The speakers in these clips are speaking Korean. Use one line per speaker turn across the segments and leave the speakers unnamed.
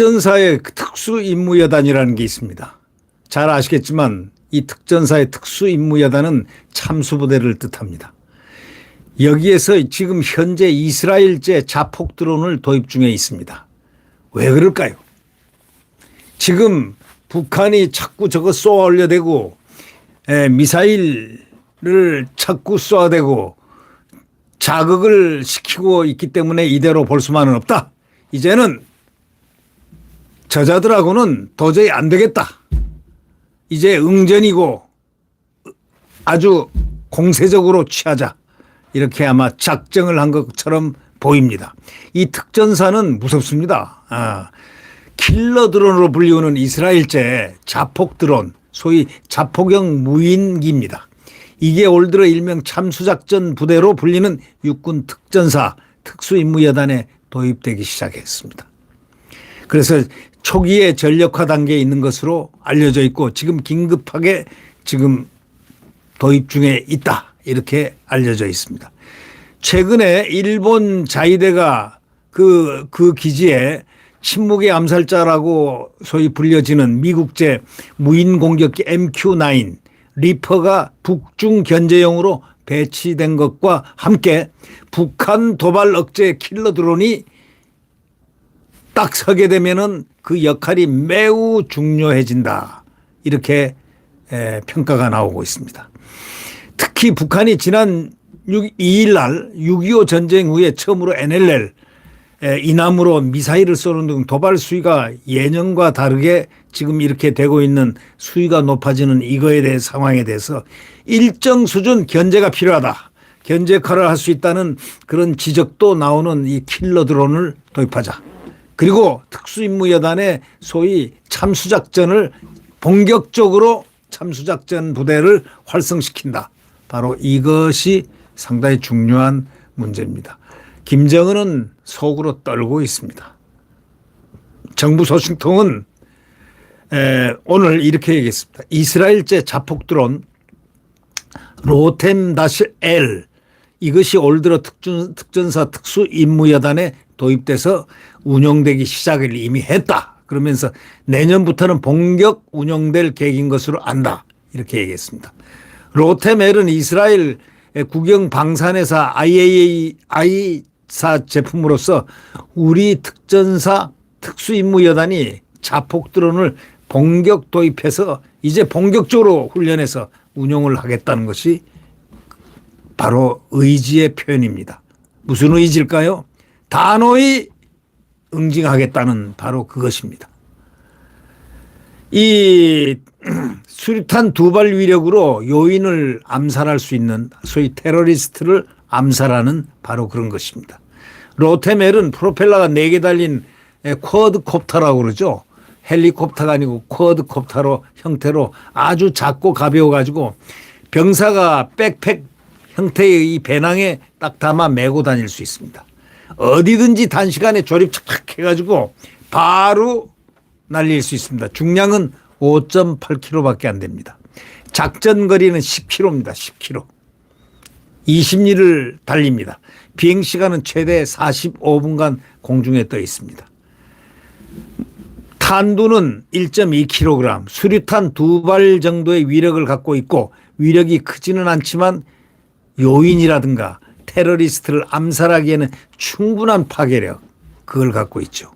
특전사의 특수임무여단이라는 게 있습니다. 잘 아시겠지만 이 특전사의 특수임무여단은 참수부대를 뜻합니다. 여기에서 지금 현재 이스라엘제 자폭 드론을 도입 중에 있습니다. 왜 그럴까요? 지금 북한이 자꾸 저거 쏘아 올려대고 에, 미사일을 자꾸 쏘아대고 자극을 시키고 있기 때문에 이대로 볼 수만은 없다. 이제는 저자들하고는 도저히 안 되겠다. 이제 응전이고 아주 공세적으로 취하자. 이렇게 아마 작정을 한 것처럼 보입니다. 이 특전사는 무섭습니다. 아, 킬러 드론으로 불리우는 이스라엘제 자폭 드론, 소위 자폭형 무인기입니다. 이게 올 들어 일명 참수작전 부대로 불리는 육군 특전사 특수임무여단에 도입되기 시작했습니다. 그래서 초기에 전력화 단계에 있는 것으로 알려져 있고 지금 긴급하게 지금 도입 중에 있다. 이렇게 알려져 있습니다. 최근에 일본 자위대가 그, 그 기지에 침묵의 암살자라고 소위 불려지는 미국제 무인 공격기 MQ-9 리퍼가 북중 견제용으로 배치된 것과 함께 북한 도발 억제 킬러 드론이 딱 서게 되면은 그 역할이 매우 중요해진다. 이렇게 에, 평가가 나오고 있습니다. 특히 북한이 지난 6, 2일 날 6.25 전쟁 후에 처음으로 NLL 에, 이남으로 미사일을 쏘는 등 도발 수위가 예년과 다르게 지금 이렇게 되고 있는 수위가 높아지는 이거에 대해 상황에 대해서 일정 수준 견제가 필요하다. 견제 역할을 할 수 있다는 그런 지적도 나오는 이 킬러 드론을 도입하자. 그리고 특수임무여단의 소위 참수작전을 본격적으로 참수작전 부대를 활성시킨다. 바로 이것이 상당히 중요한 문제입니다. 김정은은 속으로 떨고 있습니다. 정부 소식통은 에, 오늘 이렇게 얘기했습니다. 이스라엘제 자폭 드론 로템 L 이것이 올 들어 특전, 특전사 특수임무여단에 도입돼서 운영되기 시작을 이미 했다. 그러면서 내년부터는 본격 운영될 계획인 것으로 안다. 이렇게 얘기했습니다. 로테멜은 이스라엘 국영 방산회사 IAA, I사 제품으로서 우리 특전사 특수임무여단이 자폭 드론을 본격 도입해서 이제 본격적으로 훈련해서 운용을 하겠다는 것이 바로 의지의 표현입니다. 무슨 의지일까요? 단호히 응징하겠다는 바로 그것입니다. 이 수류탄 두 발 위력으로 요인을 암살할 수 있는 소위 테러리스트를 암살하는 바로 그런 것입니다. 로테멜은 프로펠러가 네 개 달린 쿼드콥터라고 그러죠. 헬리콥터가 아니고 쿼드콥터로 형태로 아주 작고 가벼워 가지고 병사가 백팩 형태의 이 배낭에 딱 담아 메고 다닐 수 있습니다. 어디든지 단시간에 조립 착 해가지고 바로 날릴 수 있습니다. 중량은 5.8kg밖에 안 됩니다. 작전 거리는 10km입니다. 10km. 20리를 달립니다. 비행 시간은 최대 45분간 공중에 떠 있습니다. 탄두는 1.2kg, 수류탄 두 발 정도의 위력을 갖고 있고 위력이 크지는 않지만 요인이라든가 테러리스트를 암살하기에는 충분한 파괴력 그걸 갖고 있죠.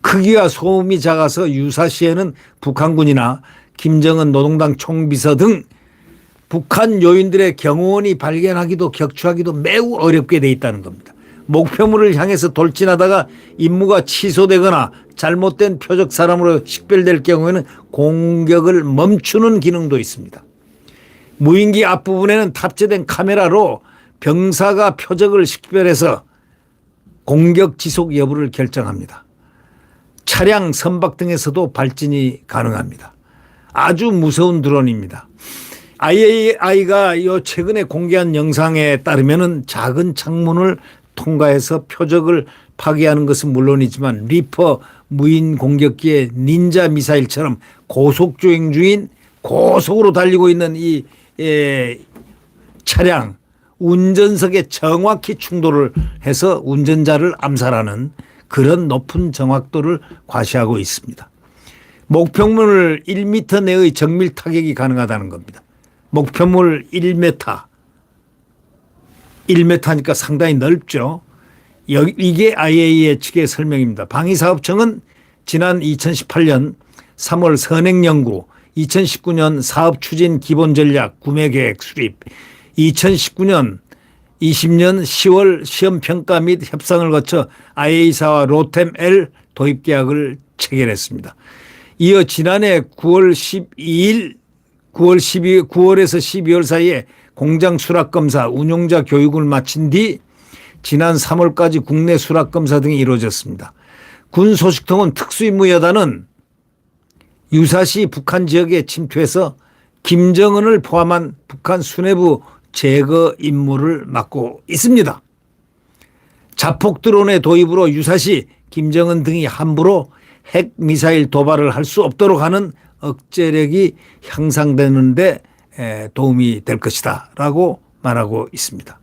크기와 소음이 작아서 유사시에는 북한군이나 김정은 노동당 총비서 등 북한 요인들의 경호원이 발견하기도 격추하기도 매우 어렵게 돼 있다는 겁니다. 목표물을 향해서 돌진하다가 임무가 취소되거나 잘못된 표적 사람으로 식별될 경우에는 공격을 멈추는 기능도 있습니다. 무인기 앞부분에는 탑재된 카메라로 병사가 표적을 식별해서 공격 지속 여부를 결정합니다. 차량 선박 등에서도 발진이 가능합니다. 아주 무서운 드론입니다. IAI가 요 최근에 공개한 영상에 따르면은 작은 창문을 통과해서 표적을 파괴하는 것은 물론이지만 리퍼 무인 공격기의 닌자 미사일처럼 고속 주행 중인 고속으로 달리고 있는 이 에, 차량 운전석에 정확히 충돌을 해서 운전자를 암살하는 그런 높은 정확도를 과시하고 있습니다. 목표물 1m 내의 정밀 타격이 가능하다는 겁니다. 목표물 1m. 1m니까 상당히 넓죠. 이게 IAEA 측의 설명입니다. 방위사업청은 지난 2018년 3월 선행 연구, 2019년 사업 추진 기본 전략 구매 계획 수립, 2019년 20년 10월 시험 평가 및 협상을 거쳐 IA사와 로템 L 도입 계약을 체결했습니다. 이어 지난해 9월 12일 9월 12 9월에서 12월 사이에 공장 수락 검사, 운용자 교육을 마친 뒤 지난 3월까지 국내 수락 검사 등이 이루어졌습니다. 군 소식통은 특수임무 여단은 유사시 북한 지역에 침투해서 김정은을 포함한 북한 수뇌부 제거 임무를 맡고 있습니다. 자폭 드론의 도입으로 유사시 김정은 등이 함부로 핵 미사일 도발을 할 수 없도록 하는 억제력이 향상되는데 에, 도움이 될 것이다 라고 말하고 있습니다.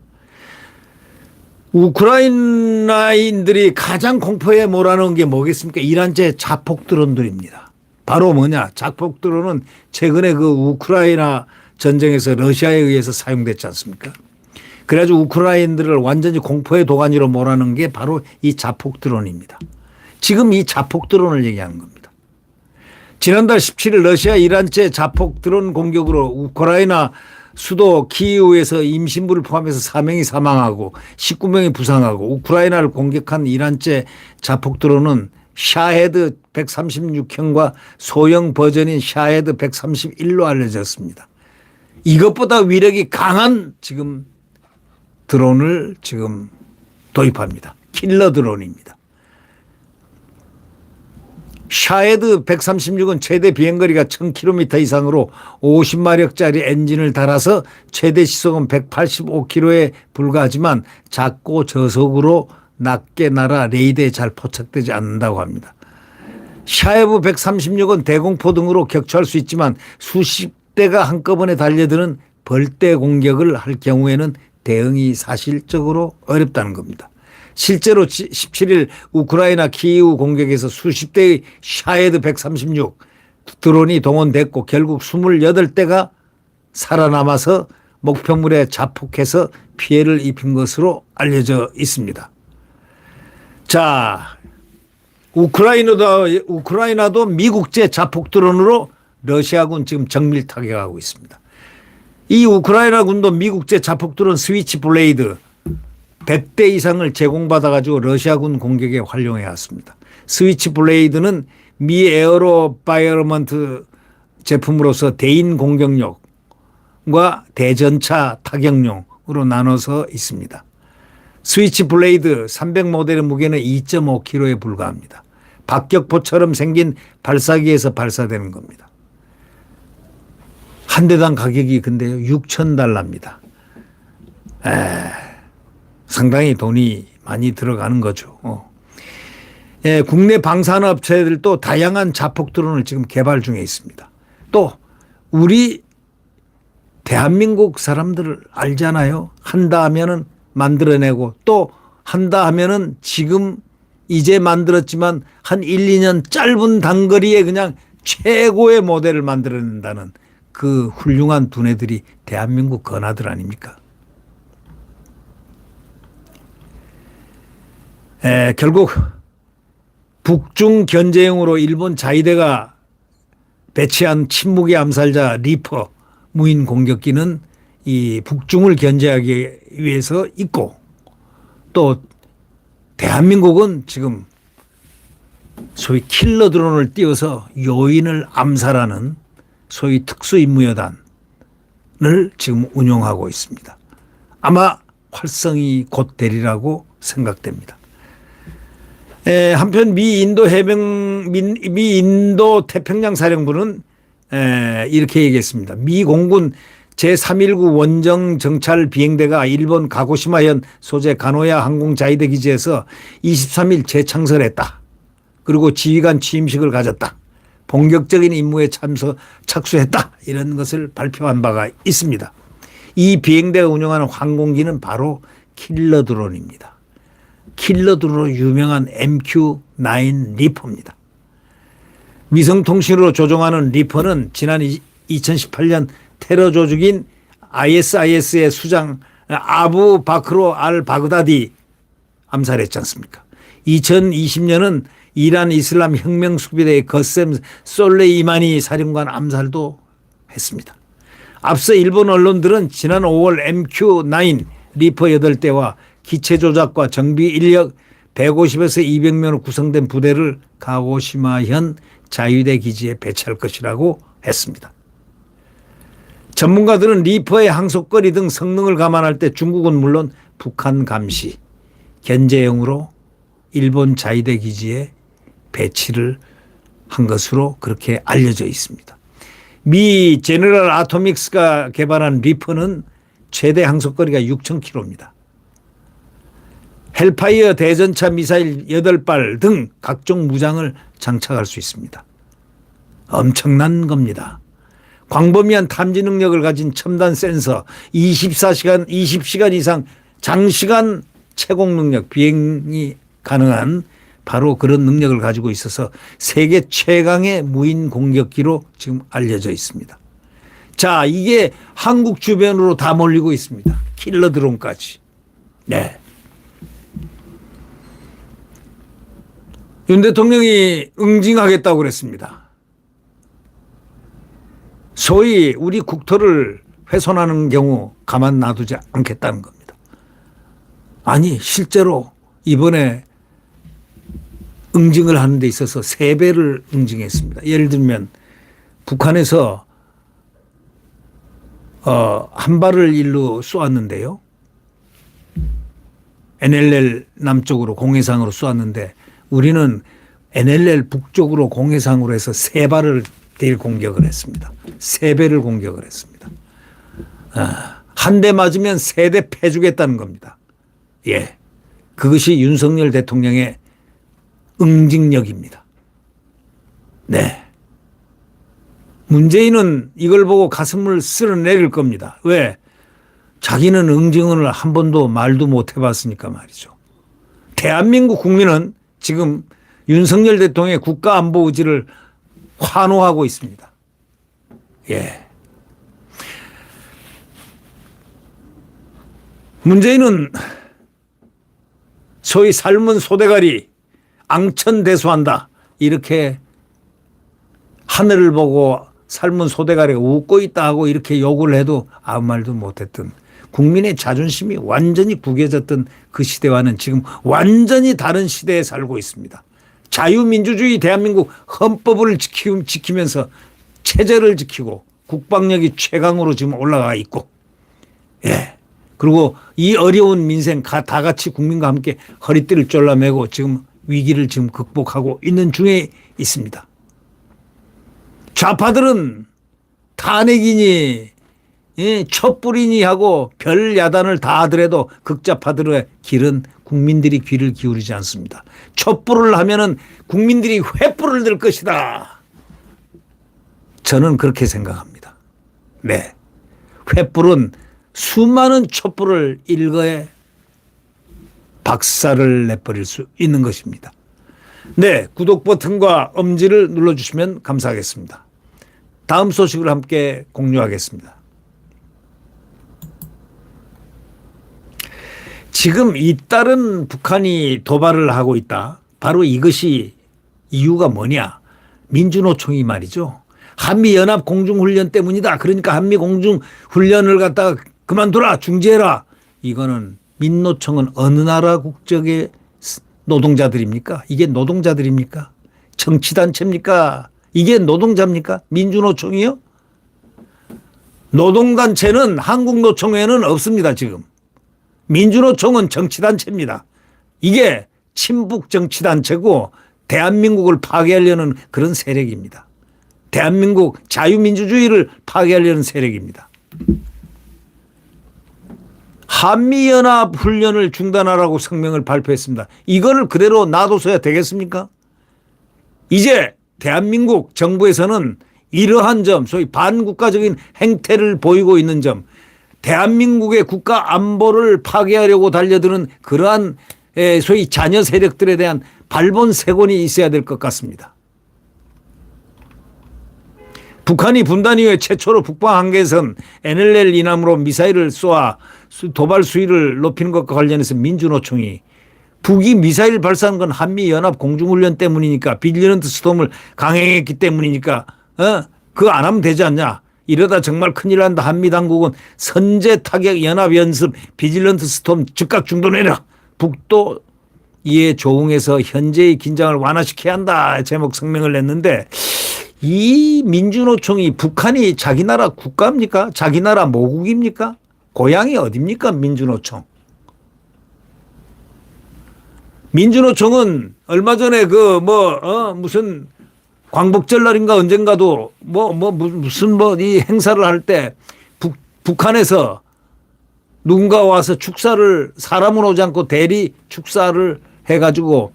우크라이나인들이 가장 공포에 몰아넣은 게 뭐겠습니까? 이란제 자폭 드론들입니다. 바로 뭐냐? 자폭 드론은 최근에 그 우크라이나 전쟁에서 러시아에 의해서 사용됐지 않습니까? 그래가지고 우크라이나인들을 완전히 공포의 도가니로 몰아넣은 게 바로 이 자폭 드론입니다. 지금 이 자폭 드론을 얘기하는 겁니다. 지난달 17일 러시아 이란제 자폭 드론 공격으로 우크라이나 수도 키이우에서 임신부를 포함해서 4명이 사망하고 19명이 부상하고 우크라이나를 공격한 이란제 자폭 드론은 샤헤드 136형과 소형 버전인 샤헤드 131로 알려졌습니다. 이것보다 위력이 강한 지금 드론을 지금 도입합니다. 킬러 드론입니다. 샤헤드 136은 최대 비행거리가 1000km 이상으로 50마력짜리 엔진을 달아서 최대 시속은 185km에 불과하지만 작고 저속으로 낮게 날아 레이더에 잘 포착되지 않는다고 합니다. 샤헤브 136은 대공포 등으로 격추할 수 있지만 수십 대가 한꺼번에 달려드는 벌떼 공격을 할 경우에는 대응이 사실적으로 어렵다는 겁니다. 실제로 17일 우크라이나 키이우 공격에서 수십 대의 샤헤드 136 드론이 동원됐고 결국 28대가 살아남아서 목표물에 자폭해서 피해를 입힌 것으로 알려져 있습니다. 자, 우크라이나도, 우크라이나도 미국제 자폭 드론으로 러시아군 지금 정밀 타격하고 있습니다. 이 우크라이나 군도 미국제 자폭 드론 스위치 블레이드 100대 이상을 제공받아 가지고 러시아군 공격에 활용해 왔습니다. 스위치 블레이드는 미 에어로 바이어먼트 제품으로서 대인 공격용과 대전차 타격용으로 나눠서 있습니다. 스위치 블레이드 300 모델의 무게는 2.5kg에 불과합니다. 박격포처럼 생긴 발사기에서 발사되는 겁니다. 한 대당 가격이 근데요 6천 달러입니다. 에. 상당히 돈이 많이 들어가는 거죠. 어. 예, 국내 방산업체들도 다양한 자폭 드론을 지금 개발 중에 있습니다. 또 우리 대한민국 사람들을 알잖아요. 한다 하면은 만들어내고 또 한다 하면은 지금 이제 만들었지만 한 1, 2년 짧은 단거리에 그냥 최고의 모델을 만들어낸다는 그 훌륭한 두뇌들이 대한민국 건아들 아닙니까? 에, 결국 북중 견제용으로 일본 자위대가 배치한 침묵의 암살자 리퍼 무인 공격기는 이 북중을 견제하기 위해서 있고 또 대한민국은 지금 소위 킬러 드론을 띄워서 요인을 암살하는 소위 특수임무여단을 지금 운용하고 있습니다. 아마 활성이 곧 되리라고 생각됩니다. 에, 한편 미 인도 해병 미 인도 태평양 사령부는 에, 이렇게 얘기했습니다. 미 공군 제319 원정 정찰 비행대가 일본 가고시마현 소재 가노야 항공 자위대 기지에서 23일 재창설했다. 그리고 지휘관 취임식을 가졌다. 본격적인 임무에 참석 착수했다. 이런 것을 발표한 바가 있습니다. 이 비행대가 운영하는 항공기는 바로 킬러 드론입니다. 킬러들로 유명한 MQ-9 리퍼입니다. 위성통신으로 조종하는 리퍼는 지난 2018년 테러 조직인 ISIS의 수장 아부 바크로 알 바그다디 암살했지 않습니까? 2020년은 이란 이슬람 혁명 수비대의 거셈 솔레이마니 사령관 암살도 했습니다. 앞서 일본 언론들은 지난 5월 MQ-9 리퍼 8대와 기체 조작과 정비 인력 150에서 200명으로 구성된 부대를 가고시마현 자유대 기지에 배치할 것이라고 했습니다. 전문가들은 리퍼의 항속거리 등 성능을 감안할 때 중국은 물론 북한 감시, 견제용으로 일본 자위대 기지에 배치를 한 것으로 그렇게 알려져 있습니다. 미 제너럴 아토믹스가 개발한 리퍼는 최대 항속거리가 6,000km입니다. 헬파이어 대전차 미사일 8발 등 각종 무장을 장착할 수 있습니다. 엄청난 겁니다. 광범위한 탐지 능력을 가진 첨단 센서, 24시간, 20시간 이상 장시간 채공 능력, 비행이 가능한 바로 그런 능력을 가지고 있어서 세계 최강의 무인 공격기로 지금 알려져 있습니다. 자, 이게 한국 주변으로 다 몰리고 있습니다. 킬러 드론까지. 네. 윤 대통령이 응징하겠다고 그랬습니다. 소위 우리 국토를 훼손하는 경우 가만 놔두지 않겠다는 겁니다. 아니, 실제로 이번에 응징을 하는 데 있어서 세 배를 응징했습니다. 예를 들면 북한에서 어, 한 발을 일로 쏘았는데요. NLL 남쪽으로 공해상으로 쏘았는데 우리는 NLL 북쪽으로 공해상으로 해서 세 발을 딜 공격을 했습니다. 세 배를 공격을 했습니다. 아, 한대 맞으면 세 대 패주겠다는 겁니다. 예. 그것이 윤석열 대통령의 응징력입니다. 네. 문재인은 이걸 보고 가슴을 쓸어내릴 겁니다. 왜? 자기는 응징을 한 번도 말도 못 해봤으니까 말이죠. 대한민국 국민은 지금 윤석열 대통령의 국가 안보 의지를 환호하고 있습니다. 예. 문재인은 소위 삶은 소대가리 앙천대소한다. 이렇게 하늘을 보고 삶은 소대가리가 웃고 있다 하고 이렇게 욕을 해도 아무 말도 못했던 국민의 자존심이 완전히 구겨졌던 그 시대와는 지금 완전히 다른 시대에 살고 있습니다. 자유민주주의 대한민국 헌법을 지키, 지키면서 체제를 지키고 국방력이 최강으로 지금 올라가 있고 예. 그리고 이 어려운 민생 다 같이 국민과 함께 허리띠를 졸라매고 지금 위기를 지금 극복하고 있는 중에 있습니다. 좌파들은 탄핵이니 예, 촛불이니 하고 별 야단을 다 하더라도 극좌파들의 길은 국민들이 귀를 기울이지 않습니다. 촛불을 하면은 국민들이 횃불을 들 것이다. 저는 그렇게 생각합니다. 네. 횃불은 수많은 촛불을 일거에 박살을 내버릴 수 있는 것입니다. 네. 구독 버튼과 엄지를 눌러주시면 감사하겠습니다. 다음 소식을 함께 공유하겠습니다. 지금 잇따른 북한이 도발을 하고 있다. 바로 이것이 이유가 뭐냐. 민주노총이 말이죠. 한미연합 공중훈련 때문이다. 그러니까 한미 공중훈련을 갖다가 그만둬라. 중지해라. 이거는 민노총은 어느 나라 국적의 노동자들입니까? 이게 노동자들입니까? 정치단체입니까? 이게 노동자입니까? 민주노총이요? 노동단체는 한국노총에는 없습니다, 지금. 민주노총은 정치단체입니다. 이게 친북 정치단체고 대한민국을 파괴하려는 그런 세력입니다. 대한민국 자유민주주의를 파괴하려는 세력입니다. 한미연합 훈련을 중단하라고 성명을 발표했습니다. 이거를 그대로 놔둬서야 되겠습니까? 이제 대한민국 정부에서는 이러한 점, 소위 반국가적인 행태를 보이고 있는 점, 대한민국의 국가 안보를 파괴하려고 달려드는 그러한 에, 소위 자녀 세력들에 대한 발본색원이 있어야 될 것 같습니다. 북한이 분단 이후에 최초로 북방 한계에선 NLL 이남으로 미사일을 쏘아 수- 도발 수위를 높이는 것과 관련해서 민주노총이 북이 미사일 발사한 건 한미 연합 공중훈련 때문이니까 빌리런트 스톰을 강행했기 때문이니까 어? 그거 안 하면 되지 않냐? 이러다 정말 큰일 난다. 한미 당국은 선제 타격 연합 연습 비질런트 스톰 즉각 중단해라. 북도 이에 조응해서 현재의 긴장을 완화시켜야 한다. 제목 성명을 냈는데 이 민주노총이 북한이 자기 나라 국가입니까? 자기 나라 모국입니까? 고향이 어딥니까? 민주노총. 민주노총은 얼마 전에 그 뭐 어 무슨 광복절 날인가 언젠가도 뭐 뭐 무슨 뭐 이 행사를 할 때 북한에서 누군가 와서 축사를 사람은 오지 않고 대리 축사를 해가지고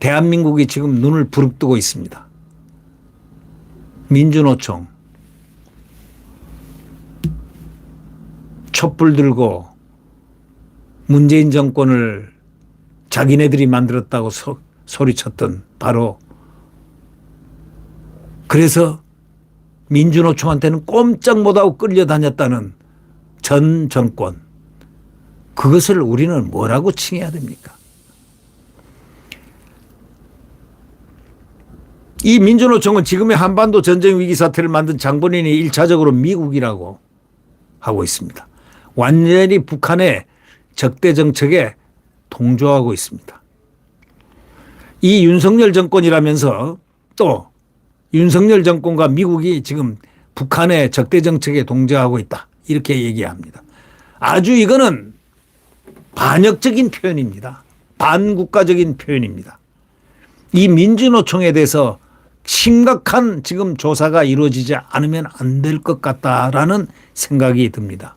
대한민국이 지금 눈을 부릅뜨고 있습니다. 민주노총 촛불 들고 문재인 정권을 자기네들이 만들었다고 소, 소리쳤던 바로 그래서 민주노총한테는 꼼짝 못하고 끌려다녔다는 전 정권 그것을 우리는 뭐라고 칭해야 됩니까? 이 민주노총은 지금의 한반도 전쟁 위기 사태를 만든 장본인이 일차적으로 미국이라고 하고 있습니다. 완전히 북한의 적대 정책에 동조하고 있습니다. 이 윤석열 정권이라면서 또 윤석열 정권과 미국이 지금 북한의 적대 정책에 동조하고 있다. 이렇게 얘기합니다. 아주 이거는 반역적인 표현입니다. 반국가적인 표현입니다. 이 민주노총에 대해서 심각한 지금 조사가 이루어지지 않으면 안 될 것 같다라는 생각이 듭니다.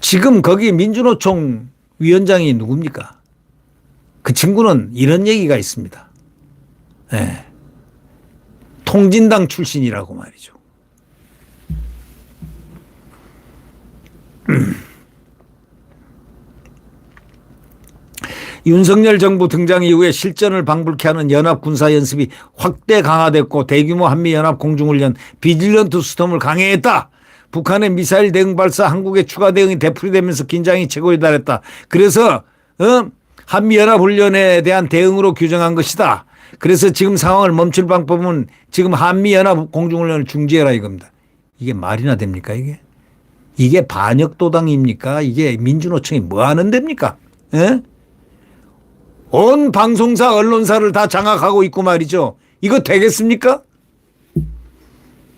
지금 거기 민주노총 위원장이 누굽니까? 그 친구는 이런 얘기가 있습니다. 네. 통진당 출신이라고 말이죠. 윤석열 정부 등장 이후에 실전을 방불케 하는 연합 군사 연습이 확대 강화됐고 대규모 한미 연합 공중훈련 비질런트 스톰을 강행했다. 북한의 미사일 대응 발사 한국의 추가 대응이 되풀이되면서 긴장이 최고에 달했다. 그래서 어? 한미 연합 훈련에 대한 대응으로 규정한 것이다. 그래서 지금 상황을 멈출 방법은 지금 한미 연합 공중훈련을 중지해라 이겁니다. 이게 말이나 됩니까 이게? 이게 반역 도당입니까? 이게 민주노총이 뭐 하는 데입니까? 예? 온 방송사 언론사를 다 장악하고 있고 말이죠. 이거 되겠습니까?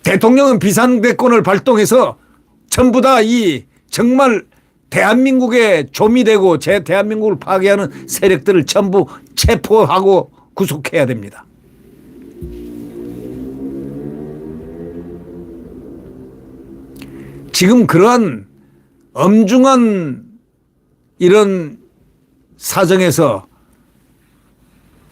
대통령은 비상대권을 발동해서 전부 다 이 정말 대한민국의 좀이 되고 제 대한민국을 파괴하는 세력들을 전부 체포하고 구속해야 됩니다. 지금 그러한 엄중한 이런 사정에서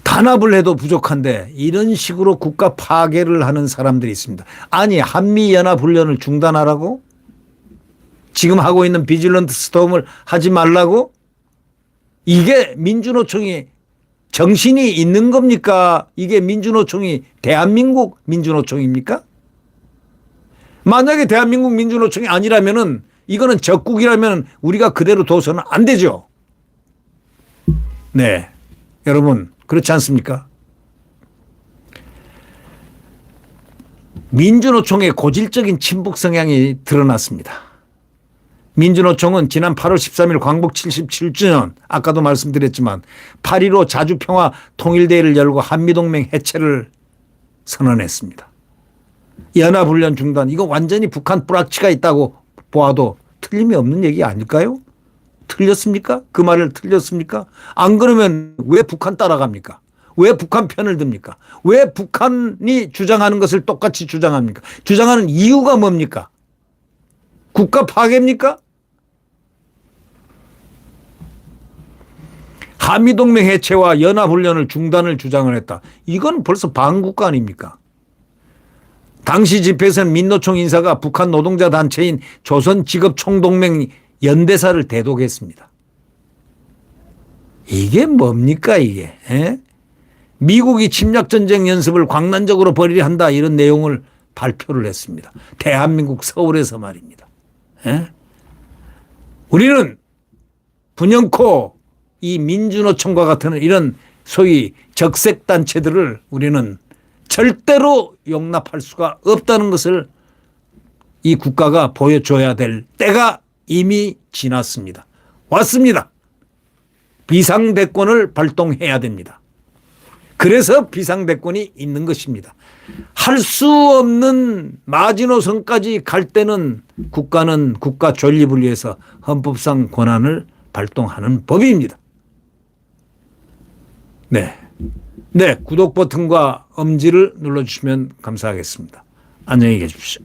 단합을 해도 부족한데 이런 식으로 국가 파괴를 하는 사람들이 있습니다. 아니 한미 연합 훈련을 중단하라고? 지금 하고 있는 비질런트 스톰을 하지 말라고? 이게 민주노총이 정신이 있는 겁니까? 이게 민주노총이 대한민국 민주노총입니까? 만약에 대한민국 민주노총이 아니라면은 이거는 적국이라면 우리가 그대로 둬서는 안 되죠. 네. 여러분, 그렇지 않습니까? 민주노총의 고질적인 친북 성향이 드러났습니다. 민주노총은 지난 8월 13일 광복 77주년 아까도 말씀드렸지만 8.15 자주평화 통일대회를 열고 한미동맹 해체를 선언했습니다. 연합훈련 중단 이거 완전히 북한 뿌락치가 있다고 보아도 틀림이 없는 얘기 아닐까요? 틀렸습니까? 그 말을 틀렸습니까? 안 그러면 왜 북한 따라갑니까? 왜 북한 편을 듭니까? 왜 북한이 주장하는 것을 똑같이 주장합니까? 주장하는 이유가 뭡니까? 국가 파괴입니까? 한미동맹 해체와 연합훈련을 중단을 주장을 했다. 이건 벌써 반국가 아닙니까? 당시 집회에서는 민노총 인사가 북한 노동자 단체인 조선직업총동맹 연대사를 대독했습니다. 이게 뭡니까 이게? 에? 미국이 침략 전쟁 연습을 광란적으로 벌이려 한다 이런 내용을 발표를 했습니다. 대한민국 서울에서 말입니다. 에? 우리는 분영코 이 민주노총과 같은 이런 소위 적색 단체들을 우리는 절대로 용납할 수가 없다는 것을 이 국가가 보여줘야 될 때가 이미 지났습니다. 왔습니다. 비상대권을 발동해야 됩니다. 그래서 비상대권이 있는 것입니다. 할 수 없는 마지노선까지 갈 때는 국가는 국가 존립을 위해서 헌법상 권한을 발동하는 법입니다. 네. 네. 구독 버튼과 엄지를 눌러주시면 감사하겠습니다. 안녕히 계십시오.